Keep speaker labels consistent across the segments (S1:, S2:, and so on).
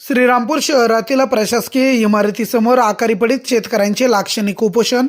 S1: श्रीरामपूर शहरातील प्रशासकीय इमारतीसमोर आकारीपडीत शेतकऱ्यांचे लाक्षणिक उपोषण.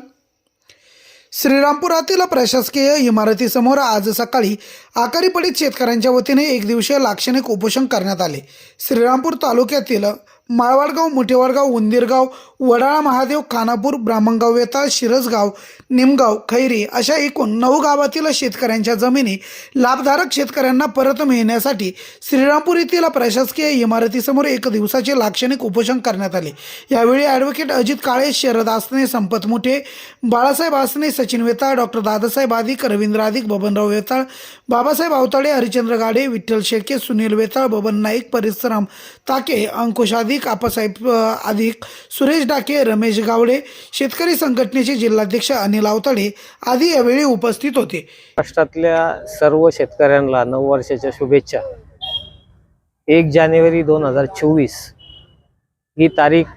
S1: श्रीरामपुरातील प्रशासकीय इमारतीसमोर आज सकाळी आकारीपडीत शेतकऱ्यांच्या वतीने एक दिवसीय लाक्षणिक उपोषण करण्यात आले. श्रीरामपूर तालुक्यातील माळवाडगाव मुठेवाडगाव उंदीरगाव वडाळा महादेव खानापूर ब्राह्मणगाव वेताळ शिरसगाव निमगाव खैरी अशा एकूण नऊ गावातील शेतकऱ्यांच्या जमिनी लाभधारक शेतकऱ्यांना परत मिळण्यासाठी श्रीरामपूर येथील प्रशासकीय इमारतीसमोर एक दिवसाचे लाक्षणिक उपोषण करण्यात आले. यावेळी ॲडव्होकेट अजित काळे शरद आसने संपत मुठे बाळासाहेब आसने सचिन वेताळ डॉक्टर दादासाहेब आदिक रवींद्र आदिक बबनराव वेताळ बाबासाहेब आवताडे हरिचंद्र गाडे विठ्ठल शेळके सुनील वेताळ बबन नाईक परिश्रम ताके अंकुश आदिक आपासाहेब अधिक सुरेश डाके रमेश गावडे शेतकरी संघटनेचे जिल्हाध्यक्ष अनिल आवताडे आदी यावेळी उपस्थित होते.
S2: महाराष्ट्रातल्या सर्व शेतकऱ्यांना नऊ वर्षाच्या शुभेच्छा. एक जानेवारी दोन हजार चोवीस ही तारीख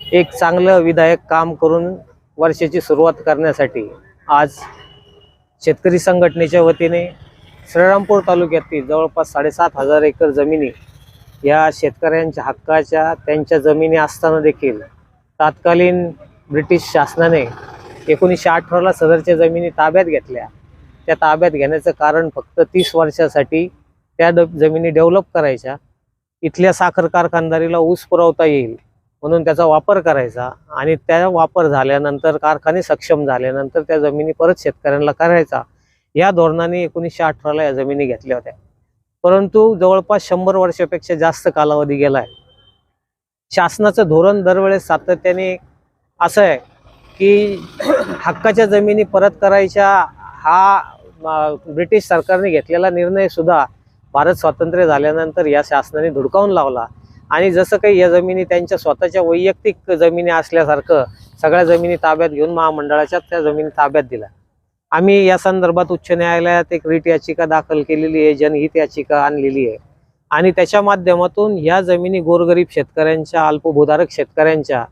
S2: एक चांगलं विधायक काम करून वर्षाची सुरुवात करण्यासाठी आज शेतकरी संघटनेच्या वतीने श्रीरामपूर तालुक्यातील जवळपास साडेसात हजार एकर जमिनी या शेतकऱ्यांच्या हक्काच्या त्यांच्या जमिनी असताना देखील तात्कालीन ब्रिटिश शासनाने एकोणीसशे अठराला सदरच्या जमिनी ताब्यात घेतल्या. त्या ताब्यात घेण्याचं कारण फक्त तीस वर्षासाठी त्या ड जमिनी डेव्हलप करायच्या. इथल्या साखर कारखानदारीला ऊस पुरवता येईल म्हणून त्याचा वापर करायचा आणि त्या वापर झाल्यानंतर कारखाने सक्षम झाल्यानंतर त्या जमिनी परत शेतकऱ्यांना करायचा. या धोरणाने एकोणीसशे अठराला या जमिनी घेतल्या होत्या. परंतु जवळपास शंभर वर्षापेक्षा जास्त कालावधी गेला आहे शासनाचं धोरण दरवेळेस सातत्याने असं आहे की हक्काच्या जमिनी परत करायच्या हा ब्रिटिश सरकारने घेतलेला निर्णय सुद्धा भारत स्वातंत्र्य झाल्यानंतर या शासनाने धुडकावून लावला. आणि जसं काही या जमिनी त्यांच्या स्वतःच्या वैयक्तिक जमिनी असल्यासारखं सगळ्या जमिनी ताब्यात घेऊन महामंडळाच्या त्या जमिनी ताब्यात दिल्या. आम्ही या संदर्भात उच्च न्यायालयात एक रिट याचिका दाखल केलेली आहे जनहित याचिका आणलेली आहे. आणि त्याच्या माध्यमातून ह्या जमिनी गोरगरीब शेतकऱ्यांच्या अल्पभूधारक शेतकऱ्यांच्या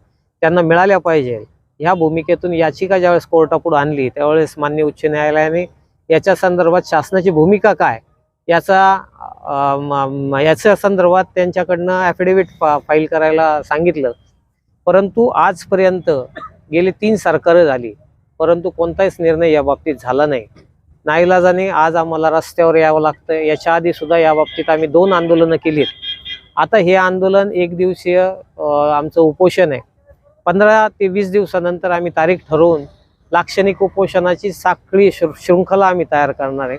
S2: त्यांना मिळाल्या पाहिजे. ह्या भूमिकेतून याचिका ज्यावेळेस कोर्टापुढे आणली त्यावेळेस मान्य उच्च न्यायालयाने याच्या संदर्भात शासनाची भूमिका काय याचा याच्या संदर्भात त्यांच्याकडनं ॲफिडेव्हिट फा फाईल करायला सांगितलं. परंतु आजपर्यंत गेली तीन सरकारं झाली. परंतु कोणताच निर्णय या बाबतीत झाला नाही. नाईलाजाने आज आम्हाला रस्त्यावर यावं लागतं याच्या आधी सुद्धा या बाबतीत आम्ही दोन आंदोलनं केलीत. आता हे आंदोलन एक दिवसीय आमचं उपोषण आहे. पंधरा ते वीस दिवसानंतर आम्ही तारीख ठरवून लाक्षणिक उपोषणाची साखळी शृ शृंखला आम्ही तयार करणार आहे.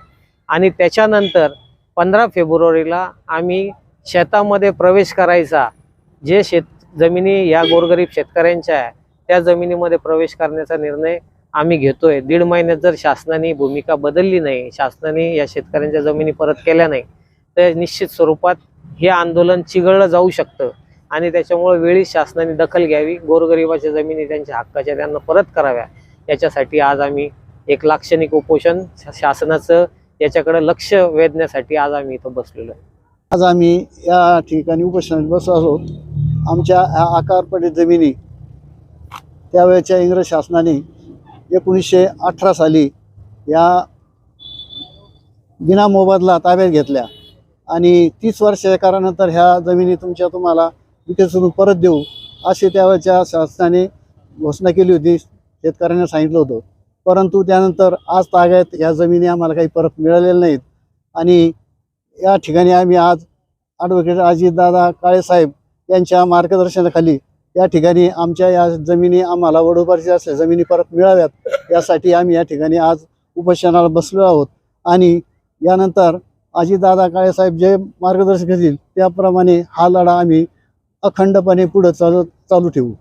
S2: आणि त्याच्यानंतर पंधरा फेब्रुवारीला आम्ही शेतामध्ये प्रवेश करायचा. जे शेत जमिनी या गोरगरीब शेतकऱ्यांच्या आहे त्या जमिनीमध्ये प्रवेश करण्याचा निर्णय आम्ही घेतोय. दीड महिन्यात जर शासनाने भूमिका बदलली नाही शासनाने या शेतकऱ्यांच्या जमिनी परत केल्या नाही तर निश्चित स्वरूपात हे आंदोलन चिघळलं जाऊ शकतं. आणि त्याच्यामुळे वेळी शासनाने दखल घ्यावी गोरगरिबाच्या जमिनी त्यांच्या हक्काच्या त्यांना परत कराव्या. याच्यासाठी आज आम्ही एक लाक्षणिक उपोषण शा- शासनाचं याच्याकडे लक्ष वेधण्यासाठी आज आम्ही इथं बसलेलो आहे.
S3: आज आम्ही या ठिकाणी उपोषणात बसलो आहोत. आमच्या आकारपडे जमिनी त्यावेळेच्या इंग्रज शासनाने एकोणीसशे अठरा साली या बिना मोबदला ताब्यात घेतल्या. आणि तीस वर्ष काळानंतर ह्या जमिनी तुमच्या तुम्हाला विकसित परत देऊ असे त्यावेळच्या शासनाने घोषणा केली होती शेतकऱ्यांना सांगितलं होतं. परंतु त्यानंतर आज ताग्यात ह्या जमिनी आम्हाला काही परत मिळालेल्या नाहीत. आणि या ठिकाणी आम्ही आज ॲडव्होकेट अजितदादा काळेसाहेब यांच्या मार्गदर्शनाखाली या ठिकाणी आमच्या या जमिनी आम्हाला वडोबारच्या असल्या जमिनी परत मिळाव्यात यासाठी आम्ही या ठिकाणी आज उपोषणाला बसलो आहोत. आणि यानंतर अजितदादा काळेसाहेब जे मार्गदर्शक असतील त्याप्रमाणे हा लढा आम्ही अखंडपणे पुढं चालू चालू ठेवू.